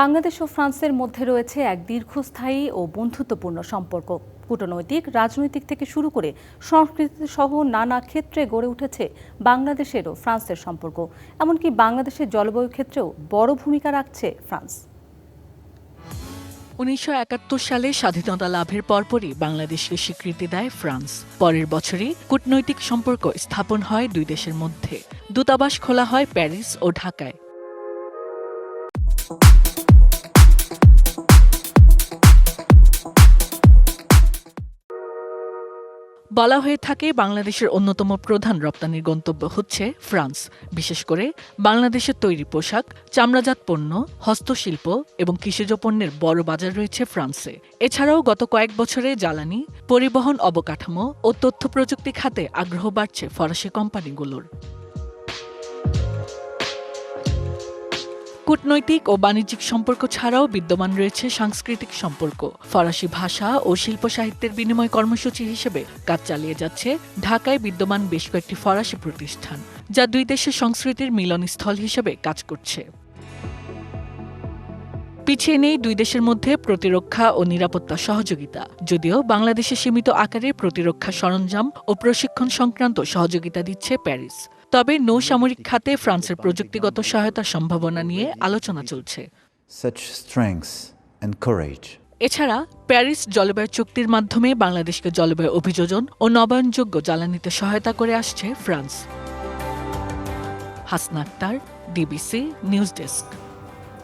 বাংলাদেশ ও ফ্রান্সের মধ্যে রয়েছে এক দীর্ঘস্থায়ী ও বন্ধুত্বপূর্ণ সম্পর্ক। কূটনৈতিক, রাজনৈতিক থেকে শুরু করে সংস্কৃতি সহ নানা ক্ষেত্রে গড়ে উঠেছে বাংলাদেশের ও ফ্রান্সের সম্পর্ক। এমনকি বাংলাদেশের জলবায়ু ক্ষেত্রেও বড় ভূমিকা রাখছে ফ্রান্স। উনিশশো একাত্তর সালে স্বাধীনতা লাভের পরপরই বাংলাদেশকে স্বীকৃতি দেয় ফ্রান্স। পরের বছরই কূটনৈতিক সম্পর্ক স্থাপন হয় দুই দেশের মধ্যে। দূতাবাস খোলা হয় প্যারিস ও ঢাকায়। বলা হয়ে থাকে, বাংলাদেশের অন্যতম প্রধান রপ্তানির গন্তব্য হচ্ছে ফ্রান্স। বিশেষ করে বাংলাদেশের তৈরি পোশাক, চামড়াজাত পণ্য, হস্তশিল্প এবং কৃষিজ পণ্যের বড় বাজার রয়েছে ফ্রান্সে। এছাড়াও গত কয়েক বছরে জ্বালানি, পরিবহন অবকাঠামো ও তথ্য প্রযুক্তি খাতে আগ্রহ বাড়ছে ফরাসি কোম্পানিগুলোর। কূটনৈতিক ও বাণিজ্যিক সম্পর্ক ছাড়াও বিদ্যমান রয়েছে সাংস্কৃতিক সম্পর্ক। ফরাসি ভাষা ও শিল্প সাহিত্যের বিনিময় কর্মসূচি হিসেবে কাজ চালিয়ে যাচ্ছে ঢাকায় বিদ্যমান বেশ কয়েকটি ফরাসি প্রতিষ্ঠান, যা দুই দেশের সংস্কৃতির মিলনস্থল হিসেবে কাজ করছে। পিছিয়ে নেই দুই দেশের মধ্যে প্রতিরক্ষা ও নিরাপত্তা সহযোগিতা, যদিও বাংলাদেশে সীমিত আকারে প্রতিরক্ষা সরঞ্জাম ও প্রশিক্ষণ সংক্রান্ত সহযোগিতা দিচ্ছে প্যারিস। তবে নৌসামরিক খাতে ফ্রান্সের প্রযুক্তিগত সহায়তার সম্ভাবনা নিয়ে আলোচনা চলছে. এছাড়া প্যারিস জলবায়ু চুক্তির মাধ্যমে বাংলাদেশকে জলবায়ু অভিযোজন ও নবায়নযোগ্য জ্বালানিতে সহায়তা করে আসছে France. Hasnaktar DBC news desk